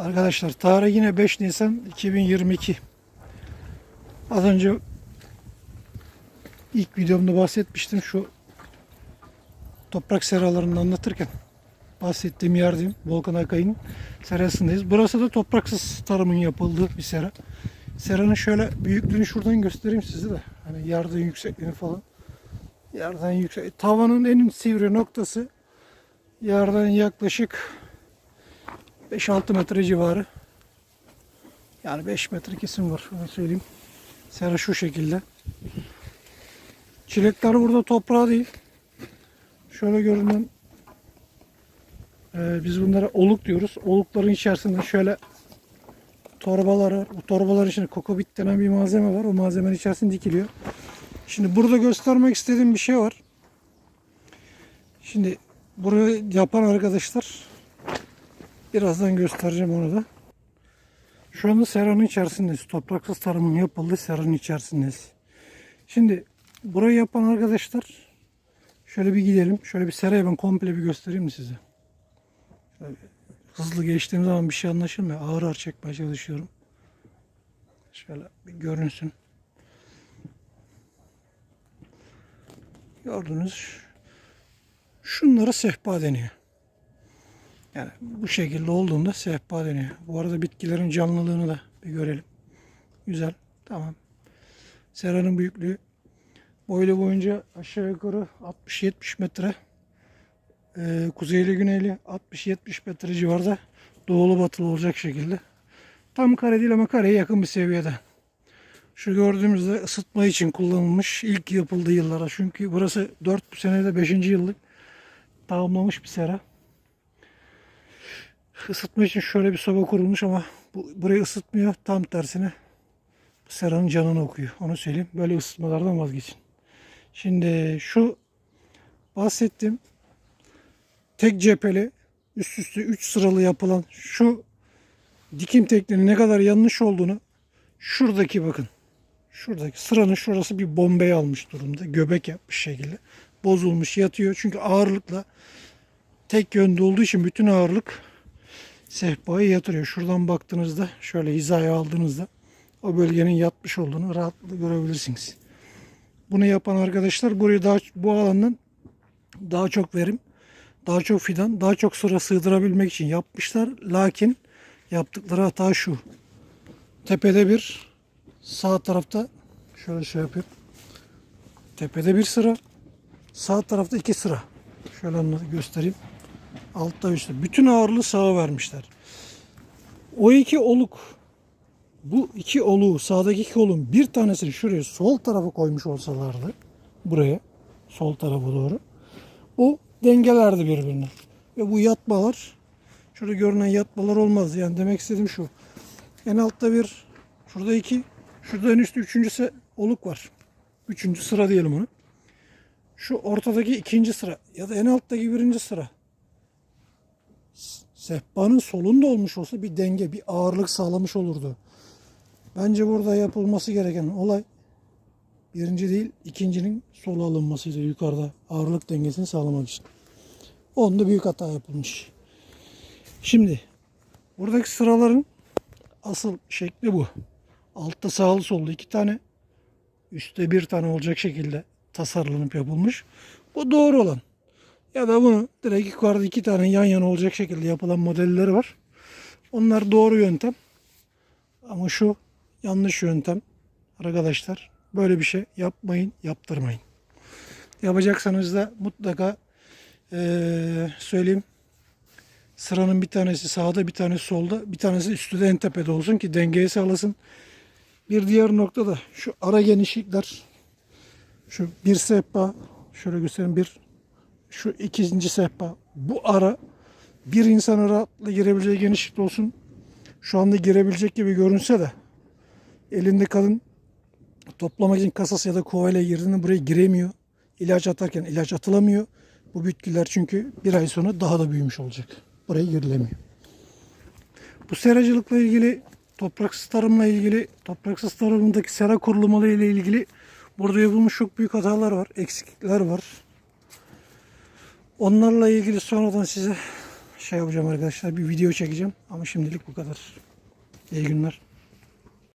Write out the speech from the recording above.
Arkadaşlar tarih yine 5 Nisan 2022. Az önce ilk videomda bahsetmiştim şu toprak seralarını anlatırken bahsettiğim yerdeyim. Volkan Akay'ın serasındayız. Burası da topraksız tarımın yapıldığı bir sera. Seranın şöyle büyüklüğünü şuradan göstereyim size de. Hani yerden yüksekliğini falan. Yerden yüksek. Tavanın en sivri noktası yerden yaklaşık 5-6 metre civarı. Yani 5 metre kesin var. Onu söyleyeyim. Sera şu şekilde. Çilekler burada toprağı değil. Şöyle görünen e, biz bunlara oluk diyoruz. Olukların içerisinde şöyle torbalar var. Bu torbaların içinde kokobit denen bir malzeme var. O malzemenin içerisinde dikiliyor. Şimdi burada göstermek istediğim bir şey var. Şimdi burayı yapan arkadaşlar birazdan göstereceğim onu da. Şu anda seranın içerisindeyiz. Topraksız tarımın yapıldığı seranın içerisindeyiz. Şimdi burayı yapan arkadaşlar şöyle bir gidelim. Şöyle bir serayı ben komple bir göstereyim mi size? Şöyle hızlı geçtiğim zaman bir şey anlaşılmıyor. Ağır ağır çekmeye çalışıyorum. Şöyle bir görünsün. Gördünüz. Şunlara sehpa deniyor. Yani bu şekilde olduğunda sehpa deniyor. Bu arada bitkilerin canlılığını da bir görelim. Güzel. Tamam. Seranın büyüklüğü boylu boyunca aşağı yukarı 60-70 metre. Ee, kuzeyli güneyli 60-70 metre civarda doğulu batılı olacak şekilde. Tam kare değil ama kareye yakın bir seviyede. Şu gördüğümüzde ısıtma için kullanılmış ilk yapıldığı yıllara. Çünkü burası 4 senede 5. yıllık tamamlamış bir sera. Isıtma için şöyle bir soba kurulmuş ama bu, burayı ısıtmıyor. Tam tersine seranın canını okuyor. Onu söyleyeyim. Böyle ısıtmalardan vazgeçin. Şimdi şu bahsettiğim tek cepheli üst üste 3 sıralı yapılan şu dikim tekniğinin ne kadar yanlış olduğunu şuradaki bakın. Şuradaki sıranın şurası bir bombay almış durumda. Göbek yapmış şekilde. Bozulmuş yatıyor. Çünkü ağırlıkla tek yönde olduğu için bütün ağırlık sehpayı yatırıyor. Şuradan baktığınızda şöyle hizaya aldığınızda o bölgenin yatmış olduğunu rahatlıkla görebilirsiniz. Bunu yapan arkadaşlar burayı daha bu alandan daha çok verim, daha çok fidan, daha çok sıra sığdırabilmek için yapmışlar. Lakin yaptıkları hata şu. Tepede bir, sağ tarafta şöyle şey yapayım. Tepede bir sıra, sağ tarafta iki sıra. Şöyle göstereyim. Altta üstte. Bütün ağırlığı sağa vermişler. O iki oluk bu iki oluğu sağdaki iki oluğun bir tanesini şuraya sol tarafa koymuş olsalardı buraya sol tarafa doğru o dengelerdi birbirine. Ve bu yatmalar şurada görünen yatmalar olmaz. Yani demek istediğim şu. En altta bir şurada iki şurada en üstte üçüncüsü oluk var. Üçüncü sıra diyelim onu. Şu ortadaki ikinci sıra ya da en alttaki birinci sıra sehpanın solunda olmuş olsa bir denge, bir ağırlık sağlamış olurdu. Bence burada yapılması gereken olay birinci değil, ikincinin sola alınmasıydı yukarıda ağırlık dengesini sağlamak için. Onda büyük hata yapılmış. Şimdi buradaki sıraların asıl şekli bu. Altta sağlı sollu iki tane, üstte bir tane olacak şekilde tasarlanıp yapılmış. Bu doğru olan. Ya da bunu direkt yukarıda iki tane yan yana olacak şekilde yapılan modelleri var. Onlar doğru yöntem. Ama şu yanlış yöntem. Arkadaşlar böyle bir şey yapmayın, yaptırmayın. Yapacaksanız da mutlaka eee, söyleyeyim. Sıranın bir tanesi sağda, bir tanesi solda, bir tanesi üstte de en tepede olsun ki dengeyi sağlasın. Bir diğer nokta da şu ara genişlikler. Şu bir sehpa, şöyle göstereyim bir şu ikinci sehpa bu ara bir insana rahatlıkla girebileceği genişlikte olsun. Şu anda girebilecek gibi görünse de elinde kadın toplamak için kasası ya da kovayla girdiğinde buraya giremiyor. İlaç atarken ilaç atılamıyor. Bu bitkiler çünkü bir ay sonra daha da büyümüş olacak. Buraya girilemiyor. Bu seracılıkla ilgili, topraksız tarımla ilgili, topraksız tarımındaki sera kurulumalı ile ilgili burada yapılmış çok büyük hatalar var, eksiklikler var. Onlarla ilgili sonradan size şey yapacağım arkadaşlar. Bir video çekeceğim. Ama şimdilik bu kadar. İyi günler.